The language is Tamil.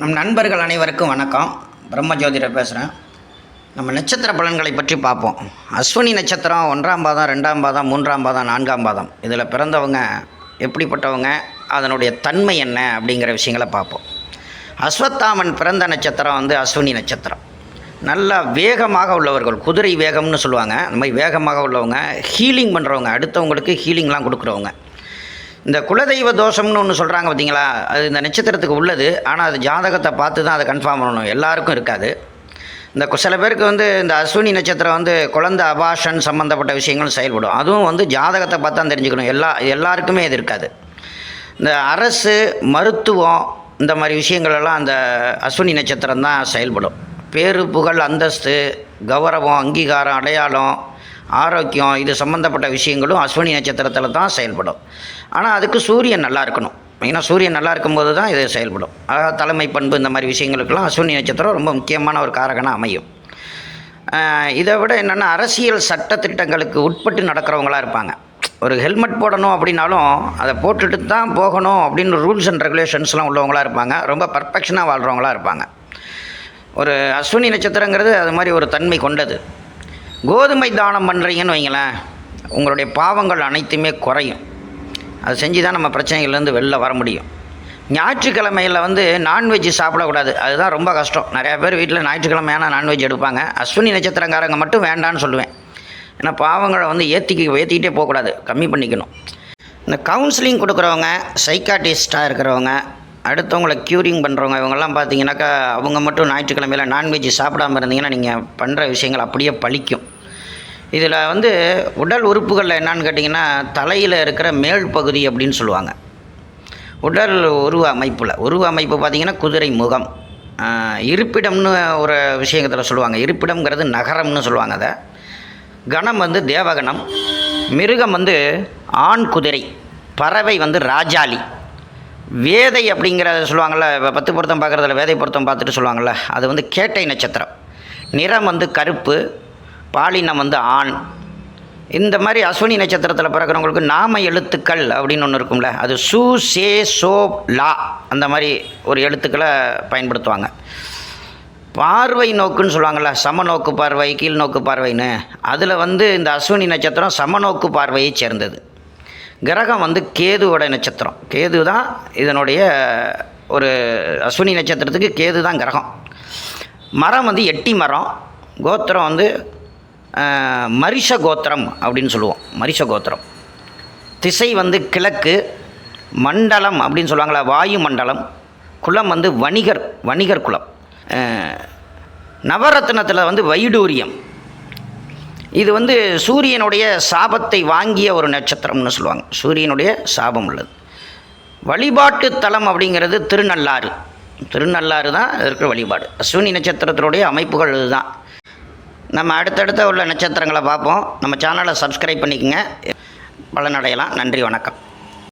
நம் நண்பர்கள் அனைவருக்கும் வணக்கம். பிரம்ம ஜோதிடர் பேசுகிறேன் நம்ம நட்சத்திர பலன்களை பற்றி பார்ப்போம். அஸ்வினி நட்சத்திரம் ஒன்றாம் பாதம் ரெண்டாம் பாதம் மூன்றாம் பாதம் நான்காம் பாதம். இதில் பிறந்தவங்க எப்படிப்பட்டவங்க அதனுடைய தன்மை என்ன அப்படிங்கிற விஷயங்களை பார்ப்போம். அஸ்வத்தாமன் பிறந்த நட்சத்திரம் வந்து அஸ்வினி நட்சத்திரம். நல்லா வேகமாக உள்ளவர்கள் குதிரை வேகம்னு சொல்லுவாங்க. அந்த மாதிரி வேகமாக உள்ளவங்க ஹீலிங் பண்ணுறவங்க அடுத்தவங்களுக்கு ஹீலிங்லாம் கொடுக்குறவங்க. இந்த குலதெய்வ தோஷம்னு ஒன்று சொல்கிறாங்க பார்த்தீங்களா அது இந்த நட்சத்திரத்துக்கு உள்ளது. ஆனால் அது ஜாதகத்தை பார்த்து தான் அதை கன்ஃபார்ம் பண்ணணும். எல்லாருக்கும் இருக்காது. இந்த கு- சில பேருக்கு வந்து இந்த அஸ்வினி நட்சத்திரம் வந்து குழந்தை அபாஷன் சம்மந்தப்பட்ட விஷயங்களும் செயல்படும். அதுவும் வந்து ஜாதகத்தை பார்த்து தான் தெரிஞ்சுக்கணும். எல்லா எல்லாருக்குமே இது இருக்காது. இந்த அரசு மருத்துவம் இந்த மாதிரி விஷயங்களெல்லாம் அந்த அஸ்வினி நட்சத்திரம் தான் செயல்படும். பேரு புகழ் அந்தஸ்து கௌரவம் அங்கீகாரம் அடையாளம் ஆரோக்கியம் இது சம்மந்தப்பட்ட விஷயங்களும் அஸ்வினி நட்சத்திரத்தில் தான் செயல்படும். ஆனால் அதுக்கு சூரியன் நல்லா இருக்கணும். மெயினாக சூரியன் நல்லா இருக்கும்போது தான் இது செயல்படும். அதாவது தலைமை பண்பு இந்த மாதிரி விஷயங்களுக்கெல்லாம் அஸ்வினி நட்சத்திரம் ரொம்ப முக்கியமான ஒரு காரகனாக அமையும். இதை விட என்னென்னா அரசியல் சட்டத்திட்டங்களுக்கு உட்பட்டு நடக்கிறவங்களா இருப்பாங்க. ஒரு ஹெல்மெட் போடணும் அப்படின்னாலும் அதை போட்டுட்டு தான் போகணும் அப்படின்னு ரூல்ஸ் அண்ட் ரெகுலேஷன்ஸ்லாம் உள்ளவங்களா இருப்பாங்க. ரொம்ப பர்ஃபெக்ஷனாக வாழ்கிறவங்களாக இருப்பாங்க. ஒரு அஸ்வினி நட்சத்திரங்கிறது அது மாதிரி ஒரு தன்மை கொண்டது. கோதுமை தானம் பண்ணுறீங்கன்னு வைங்களேன் உங்களுடைய பாவங்கள் அனைத்துமே குறையும். அது செஞ்சு தான் நம்ம பிரச்சனைகள்லேருந்து வெளில வர முடியும். ஞாயிற்றுக்கிழமையில் வந்து நான்வெஜ் சாப்பிடக்கூடாது. அதுதான் ரொம்ப கஷ்டம். நிறையா பேர் வீட்டில் ஞாயிற்றுக்கிழமையான நான்வெஜ் எடுப்பாங்க. அஸ்வினி நட்சத்திரக்காரங்க மட்டும் வேண்டான்னு சொல்லுவேன். ஏன்னா பாவங்களை வந்து ஏற்றிக்க ஏற்றிக்கிட்டே போகக்கூடாது. கம்மி பண்ணிக்கணும். இந்த கவுன்சிலிங் கொடுக்குறவங்க சைக்காட்டிஸ்ட்டாக இருக்கிறவங்க அடுத்தவங்களை க்யூரிங் பண்ணுறவங்க இவங்கெல்லாம் பார்த்தீங்கன்னாக்கா அவங்க மட்டும் ஞாயிற்றுக்கிழமையில் நான்வெஜ் சாப்பிடாம இருந்தீங்கன்னா நீங்கள் பண்ணுற விஷயங்கள் அப்படியே பழிக்கும். இதில் வந்து உடல் உறுப்புகளில் என்னான்னு கேட்டிங்கன்னா தலையில் இருக்கிற மேல் பகுதி அப்படின்னு சொல்லுவாங்க. உடல் உருவ அமைப்பில். உருவ அமைப்பு பார்த்திங்கன்னா குதிரை முகம். இருப்பிடம்னு ஒரு விஷயத்தில் சொல்லுவாங்க. இருப்பிடம்ங்கிறது நகரம்னு சொல்லுவாங்க அதை. கணம் வந்து தேவகணம். மிருகம் வந்து ஆண் குதிரை. பறவை வந்து ராஜாளி. வேதை அப்படிங்கிறத சொல்லுவாங்கள்ல இப்போ பத்து பொருத்தம் பார்க்குறதுல வேதை பொருத்தம் பார்த்துட்டு சொல்லுவாங்கள்ல அது வந்து கேட்டை நட்சத்திரம். நிறம் வந்து கருப்பு பாலினம் வந்து ஆண். இந்த மாதிரி அஸ்வினி நட்சத்திரத்தில் பிறக்கிறவங்களுக்கு நாம எழுத்துக்கள் அப்படின்னு ஒன்று இருக்கும்ல அது சு சே சோ லா அந்த மாதிரி ஒரு எழுத்துக்களை பயன்படுத்துவாங்க. பார்வை நோக்குன்னு சொல்லுவாங்கள்ல சமநோக்கு பார்வை கீழ்நோக்கு பார்வைன்னு. அதில் வந்து இந்த அஸ்வினி நட்சத்திரம் சமநோக்கு பார்வையை சேர்ந்தது. கிரகம் வந்து கேதுவோட நட்சத்திரம். கேது தான் இதனுடைய ஒரு அஸ்வினி நட்சத்திரத்துக்கு கேது தான் கிரகம். மரம் வந்து எட்டி மரம். கோத்திரம் வந்து மரிஷ கோத்திரம் அப்படின்னு சொல்லுவோம். மரிஷ கோத்திரம். திசை வந்து கிழக்கு மண்டலம் அப்படின்னு சொல்லுவாங்களா வாயு மண்டலம். குலம் வந்து வணிகர் வணிகர் குலம் நவரத்னத்தில் வந்து வைடூரியம். இது வந்து சூரியனுடைய சாபத்தை வாங்கிய ஒரு நட்சத்திரம்னு சொல்லுவாங்க. சூரியனுடைய சாபம் உள்ளது. வழிபாட்டு தலம் அப்படிங்கிறது திருநள்ளாறு. திருநள்ளாறு தான் இருக்கிற வழிபாடு. அஸ்வினி நட்சத்திரத்தினுடைய அமைப்புகள் இதுதான். நம்ம அடுத்தடுத்த உள்ள நட்சத்திரங்களை பார்ப்போம். நம்ம சேனலை சப்ஸ்கிரைப் பண்ணிக்கோங்க. பலனடையலாம். நன்றி வணக்கம்.